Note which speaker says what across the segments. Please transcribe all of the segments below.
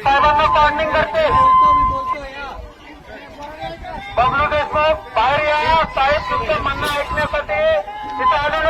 Speaker 1: साहेबांना स्टँडिंग करते बबलू देशमुख बाहेर या साहेब तुमचं म्हणणं ऐकण्यासाठी तिथे आलेलो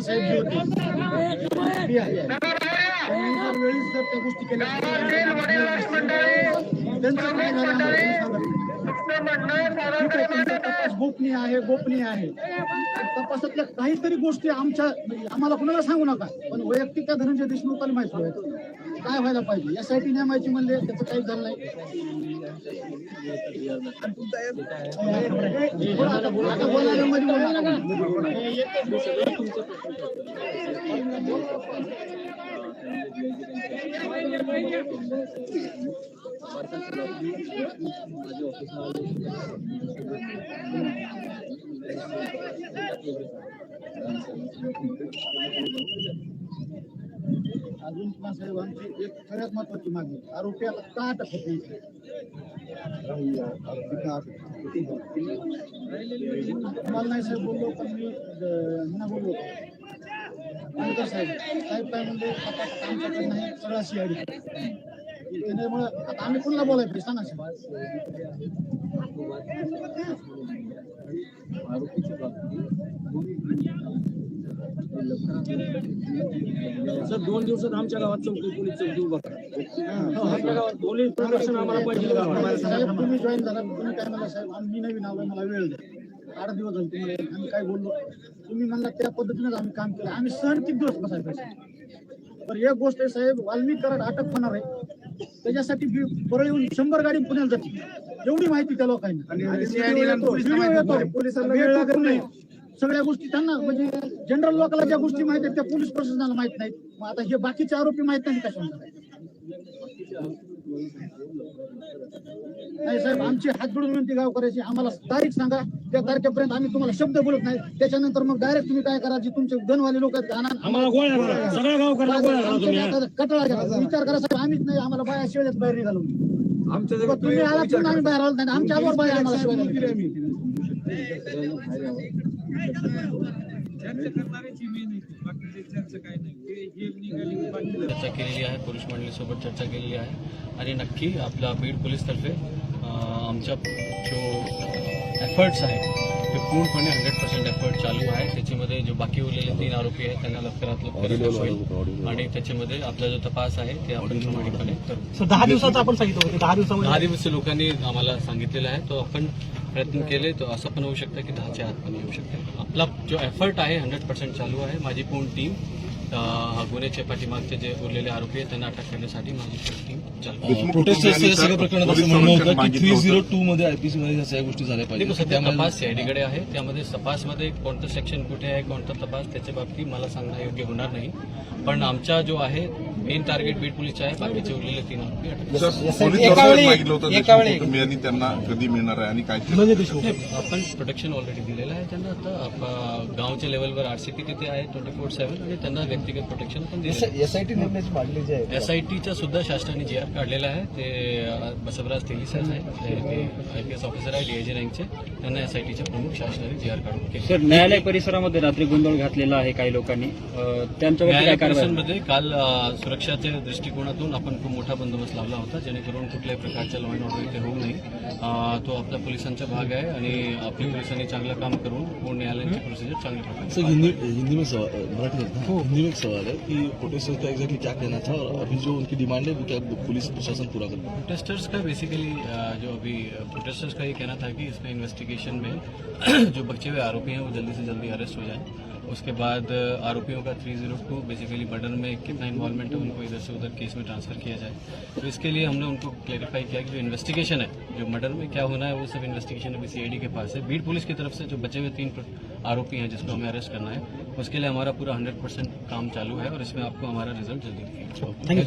Speaker 2: जे होते. वेळीच जर त्या गोष्टी केल्या. त्यांचं काय झालं? गोपनीय आहे गोपनीय आहे. तपासातल्या काहीतरी गोष्टी आमच्या आम्हाला कुणाला सांगू नका. पण वैयक्तिक त्या धनंजय देशमुखाला माहिती काय व्हायला पाहिजे यासाठी नेमायची म्हणले त्याचं काही झालं नाही आता बोलायला मध्ये बोलू नका. अजून पण साहेब आमची एक सगळ्यात महत्वाची मागणी आरोपी आता का अटक होत नाही मला नाही साहेब बोललो पण मी अं, मी नाही बोललो नंतर साहेब साहेब काय म्हणले आता आमच्याकडे नाही सगळा सीआयडी त्याच्यामुळे आता आम्ही कुणाला बोलायचं सांगा साहेब
Speaker 3: सर दोन दिवसात आमच्या गावात चौकी पोलीस चौकी उभा करा. आमच्या गावात पोलीस प्रोटेक्शन आम्हाला पाहिजे
Speaker 2: साहेब तुम्ही जॉईन झाला तुम्ही काय म्हणला साहेब आम्ही मी नवीन आलोय मला वेळ द्या. आठ दिवस झाले तुम्हाला. आम्ही काय बोललो? तुम्ही म्हणला त्या पद्धतीनेच आम्ही काम केलं. आम्ही सण किती दिवस पाहिजे तर एक गोष्ट आहे साहेब वाल्मिक कराड अटक होणार आहे. त्याच्यासाठी बी- परळ येऊन शंभर गाडी पुण्याला जाते एवढी माहिती त्या लोकांना. पोलिसांना वेळ लागत नाही. सगळ्या गोष्टी त्यांना म्हणजे जनरल लोकांना ज्या गोष्टी माहीत आहेत त्या पोलीस प्रशासनाला माहीत नाहीत. मग आता हे बाकीचे आरोपी माहीत नाही नाही साहेब आमची हात जोडून विनंती गाव करायची आम्हाला तारीख सांगा. त्या तारखेपर्यंत आम्ही तुम्हाला शब्द बोलत नाही. त्याच्यानंतर मग डायरेक्ट तुम्ही काय करा जे तुमचे गणवाले लोक कटाळा घ्या. विचार करा साहेब आम्हीच नाही. आम्हाला बाया शिवाय बाहेर निघालो. तुम्ही आलात म्हणून आम्ही बाहेर आलो नाही. आमच्या आम्हाला.
Speaker 4: चर्चा केलेली आहे. पोलीस मंडळीसोबत चर्चा केलेली आहे. आणि नक्की आपल्या बीड पोलीसतर्फे आमच्या जो एफर्ट्स आहेत. ते पूर्णपणे हंड्रेड पर्सेंट एफर्ट चालू आहे. त्याच्यामध्ये जो बाकी उरलेले तीन आरोपी आहेत त्यांना लवकरात लवकर होईल. आणि त्याच्यामध्ये आपला जो तपास आहे ते आपण प्रामाणिकपणे करू.
Speaker 3: दहा दिवसाचं आपण सांगितलं होतं. दहा दिवसामध्ये
Speaker 4: दहा दिवस लोकांनी आम्हाला सांगितलेला आहे. तो आपण प्रयत्न केले तो असं पण होऊ शकतं की दहाच्या आत पण येऊ शकते. आपला जो एफर्ट आहे हंड्रेड पर्सेंट चालू आहे. माझी पूर्ण टीम गुन्ह्याच्या पाठीमागचे जे उरलेले आरोपी आहेत त्यांना अटक करण्यासाठी माझी टीम.
Speaker 5: प्रोटेस्ट सगळ्या प्रकरणात असं म्हणणं होतं की थ्री झिरो टू मध्ये आयपीसी मध्ये ह्या सगळ्या गोष्टी झाल्या
Speaker 4: देखो
Speaker 5: पाहिजे
Speaker 4: सध्या तपास सीआयडीकडे आहे त्यामध्ये तपासमध्ये कोणतं सेक्शन कुठे आहे कोणता तपास त्याच्या बाबतीत मला सांगणं योग्य होणार नाही. पण आमचा जो आहे मेन टार्गेट बीड पोलीसचा आहे बाकीचे उरलेले तीन आरोपी
Speaker 6: त्यांना कधी मिळणार आहे आणि काय
Speaker 4: नाही, आपण प्रोटेक्शन ऑलरेडी दिलेलं आहे त्यांना. आता गावच्या लेवलवर आरसीपी तिथे आहे ट्वेंटी फोर सेव्हन आणि त्यांना व्यक्तिगत प्रोटेक्शन पण
Speaker 5: एसआयटी नेमण्याची मागणी जी आहे
Speaker 4: एसआयटीचा सुद्धा शासनाने जी आर काढलेला आहे ते बसवराज तेली साहेब आहेत ते आय पी एस ऑफिसर आहे डीआयजी रँकचे त्यांना एसआयटीचे प्रमुख शासनाने जी आर काढून
Speaker 7: सर न्यायालय परिसरामध्ये रात्री गोंधळ घातलेला आहे काही लोकांनी.
Speaker 4: परिसरमध्ये काल सुरक्षाच्या दृष्टिकोनातून आपण खूप मोठा बंदोबस्त लावला होता जेणेकरून कुठल्याही प्रकारच्या लॉ अँड ऑर्डर इथे होऊ नये. तो आपला पोलिसांचा भाग आहे आणि आपल्या पोलिसांनी चांगलं काम करून पूर्ण न्यायालयाची प्रोसिजर
Speaker 5: सर हिंदी हिंदी एक सवाल है कि प्रोटेस्टर्स का एग्जैक्टली क्या कहना था और अभी जो उनकी डिमांड है, वो क्या पुलिस प्रशासन पूरा कर
Speaker 4: प्रोटेस्टर्स का बेसिकली जो अभी प्रोटेस्टर्स का ये कहना था कि इसमें इन्वेस्टिगेशन में जो बच्चे हुए आरोपी हैं, वो जल्दी से जल्दी अरेस्ट हो जाए। उसके बाद आरोपियों का 302 बेसिकली मर्डर में कितना इन्वॉल्वमेंट है, उनको इधर से उधर केस में ट्रांसफ़र किया जाए। तो इसके लिए हमने उनको क्लेरिफाई किया कि जो इन्वेस्टिगेशन है, जो मर्डर में क्या होना है, वो सब इन्वेस्टिगेशन अभी सीआईडी के पास है। भीड़ पुलिस की तरफ़ से जो बचे हुए तीन आरोपी हैं जिसको हमें अरेस्ट करना है, उसके लिए हमारा पूरा हंड्रेड काम चालू है और इसमें आपको हमारा रिज़ल्ट जल्दी